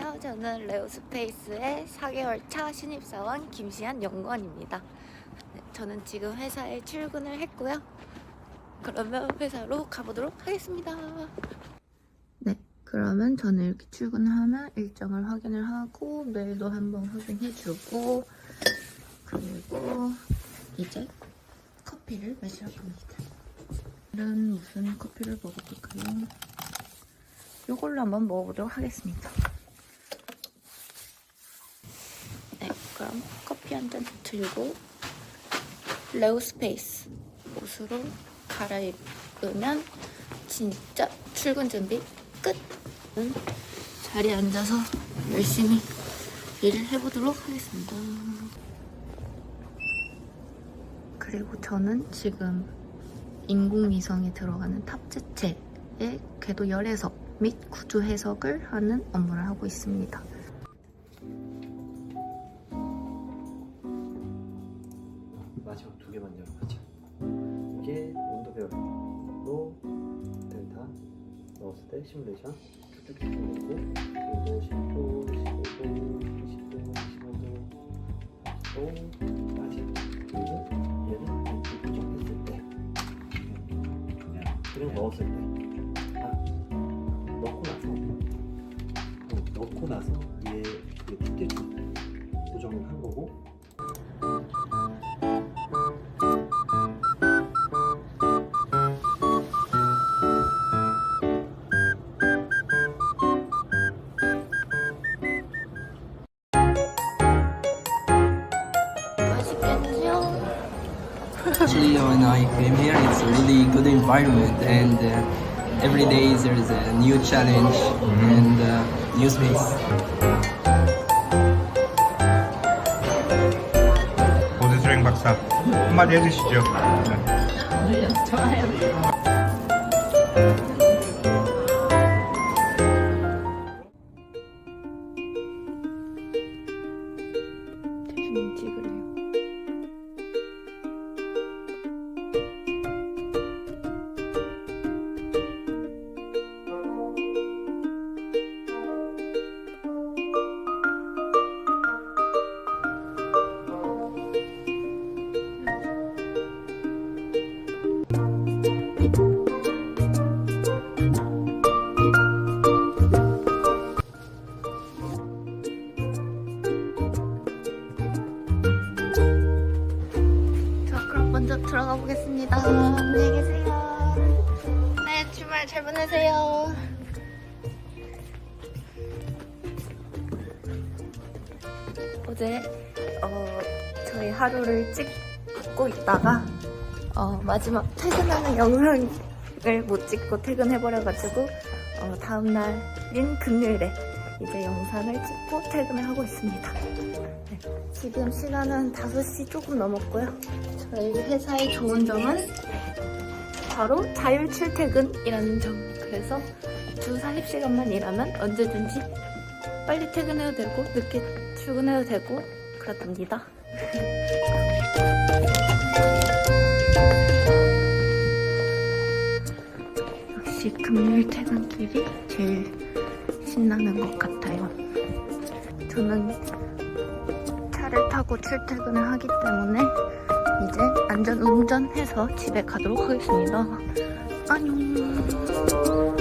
안녕하세요. 저는 레오스페이스의 4개월 차 신입사원 김시한 연구원입니다. 네, 저는 지금 회사에 출근을 했고요. 그러면 회사로 가보도록 하겠습니다. 네, 그러면 저는 이렇게 출근하면 일정을 확인을 하고 메일도 한번 확인해주고 그리고 이제 커피를 마시러 갑니다. 오늘은 무슨 커피를 먹어볼까요? 이걸로 한번 먹어보도록 하겠습니다. 네, 그럼 커피 한 잔 들고 레오스페이스 옷으로 갈아입으면 진짜 출근 준비 끝! 은 자리에 앉아서 열심히 일을 해보도록 하겠습니다. 그리고 저는 지금 인공위성에 들어가는 탑재체의 궤도 열 해석 및 구조 해석을 하는 업무를 하고 있습니다. 마지막 두 개만 열어보자. 이게 온도 별로 델타 넣었을 때 시뮬레이션 쭉쭉쭉 넣고 그리고 10도, 15도, 20도, 15도, 10도 빠진 그리고 얘는 이렇게 고정했을 때 그냥 넣었을 때 아, 넣고 나서 어, 넣고 나서 위에 그 두께 고정을 한 거고 Actually, when I came here, it's a really good environment, and uh, every day there's a new challenge and uh, new space. 보드 수행 박사 한마디 해주시죠. 대 들어가 보겠습니다. 안녕히 계세요. 네, 주말 잘 보내세요. 어제 어, 저희 하루를 찍고 있다가 어, 마지막 퇴근하는 영상을 못 찍고 퇴근해버려가지고 어, 다음날인 금요일에 이제 영상을 찍고 퇴근을 하고 있습니다. 네, 지금 시간은 5시 조금 넘었고요. 저희 회사의 좋은 점은 바로 자율 출퇴근이라는 점. 그래서 주 40시간만 일하면 언제든지 빨리 퇴근해도 되고 늦게 출근해도 되고 그렇답니다. 역시 금요일 퇴근길이 제일 신나는 것 같아요. 저는 차를 타고 출퇴근을 하기 때문에 이제 안전 운전해서 집에 가도록 하겠습니다. 안녕.